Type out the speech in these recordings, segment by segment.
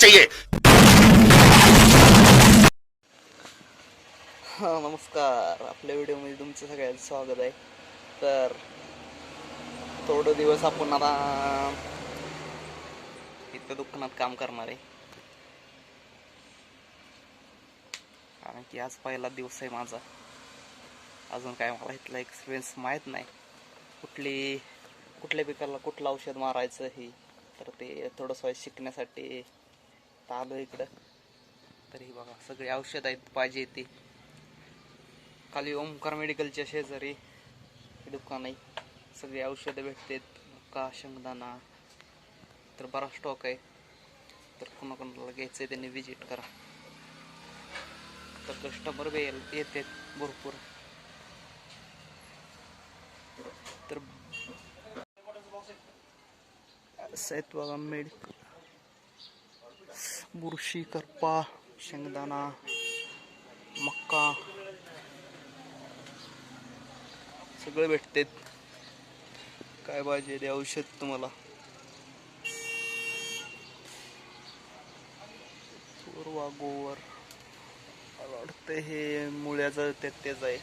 चाहिए। हा नमस्कार. आपल्या व्हिडिओमध्ये तुमचं सगळ्यांचं स्वागत आहे. तर थोडं दिवस आपण आता इथं दुकानात काम करणार आहे. कारण की आज पहिला दिवस आहे माझा. अजून काय मला इथला एक्सपिरियन्स माहीत नाही. कुठली कुठल्या पिकाला कुठलं औषध मारायचं हे. तर ते थोडंसं शिकण्यासाठी आता आलो इकडं. तर बघा सगळे औषध आहेत पाहिजे ते. खाली ओमकार मेडिकलच्या शेजारी दुकान आहे सगळी औषधं भेटतात. का शेंगदाणा. तर बरा स्टॉक आहे. तर कोणाकोणाला घ्यायचं आहे त्यांनी विजिट करा. तर कस्टमर बी येतात भरपूर. तर असं बघा मेडिकल बुरशी करपा शेंगदाणा मक्का. सगळे भेटते काय पाहिजे ते औषध तुम्हाला? पूर्वा गोवर मला वाटतं हे मुळ्याचं ते तेच आहे.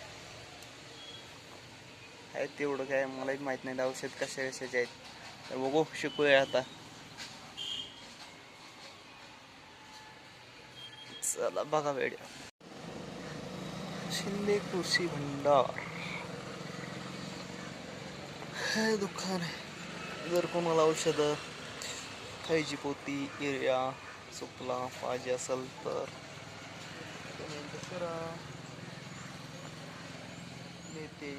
आहे तेवढं काय मलाही माहीत नाही ते औषध कशा कशाचे आहेत. तर बघू शिकूया आता. चला बघा व्हिडिओ शिंदे कृषी भंडार हे दुकान आहे जर कोणाला औषधं खायची पोती एरिया सुपला पाहिजे असेल तर करा नेते